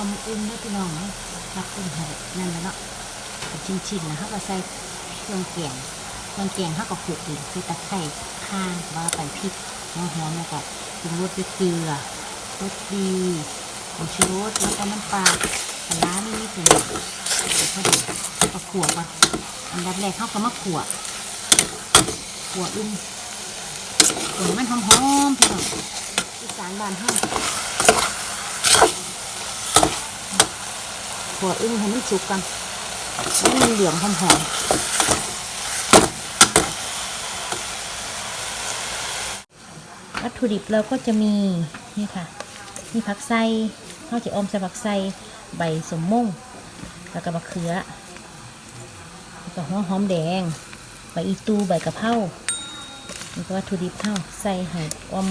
อมอึ้งนะพี่น้องนะรักอึ้งให้นั่นแหละเนาะชิ้นๆนะเขาก็ใส่เครื่องแกงเครื่องแกงเขาก็ขูดอีกคือตะไคร้ข่านว่าไปพริกน้ำหอมแล้วก็ปรุงรสด้วยเกลือรสดีผงชูรสแล้วก็น้ำปลาปลาร้านิดหนึ่งแล้วก็ก็ขั่วก่อนอันดับแรกเขาก็มาขั่วขั่วอึ้งขั่วให้มันหอมๆพี่น้องอีสานบ้านเฮาัวอึ้งให้มันสุกกันให้มันเหลืองหอมๆวัตถุดิบเราก็จะมีนี่ค่ะมีผักไส้ข้าวจะอมใส่ผักไส้ใบสมม่งแล้วก็มะเขือแล้วก็หัวหอมแดงใบอีตูใบกะเพรานี่ก็วัตถุดิบเข้าใส่ให้อม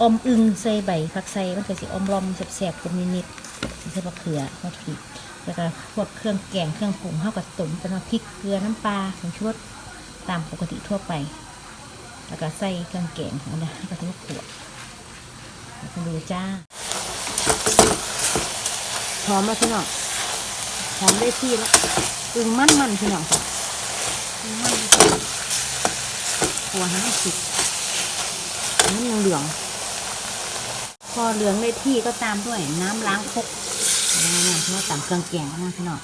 อมอึงใส่ใบผักไส้มันก็สิอมลอมแสบๆกลมนิดๆใส่มะเขือวัตถุดิบ แล้วก็พวกเครื่องแกงเครื่องปรุงเข้ากับตุ่มเป็นว่าพริกเกลือน้ำปลาผงชูรสตามปกติทั่วไป แล้วก็ใส่เครื่องแกงของเนี่ยแล้วก็ทิ้งขวดแล้วก็ดูจ้าหอมแล้วพี่น้องหอมได้ที่แล้วอึงมันมันพี่น้องค่ะอึงมันขัวห้มันสุกให้มันเหลือง พอเหลืองได้ที่ก็ตามด้วยน้ำล้างครก นี่เพราะว่าตำเครื่องแกงนะพี่น้อง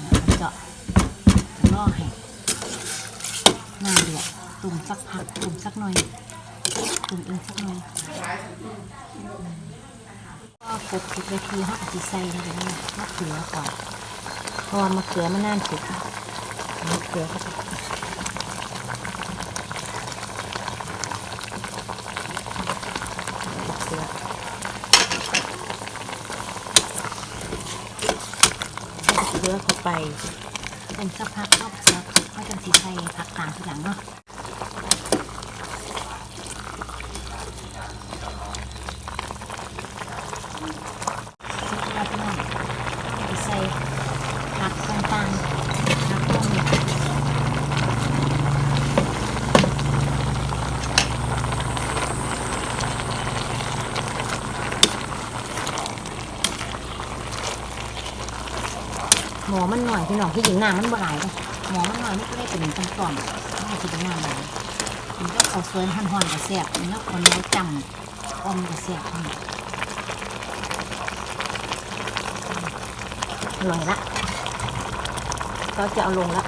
แล้วก็จะล่อให้น้ำเดือดตุ่มสักพักตุ่มสักหน่อยตุ่มเองสักหน่อยก็กดสิบนาทีห้าสิใส่ลงไปนี่มะเขือก่อนเพราะว่ามะเขือมันน่านสุกมะเขือก็จะเขือ เลือเข้าไปเป็นสักพักก็เกลือก็จะสีไทยผักต่างทีหลังเนาะสักพักหน่อยจะใส่ผักต่างๆผักพวกนี้ หมอมันหน่อยพี่น้องที่จริงน้ำมันบ่หลายเลยหมอมันหน่อยมันก็ได้เป็นต้งก่อนไม่ได้ที่เป็นน้ำหลายมันก็เอาสวยหันหอนกับแซ่บมันก็คนน้อยจำอมกับแซ่บนี่อร่อยละก็จะเอาลงละ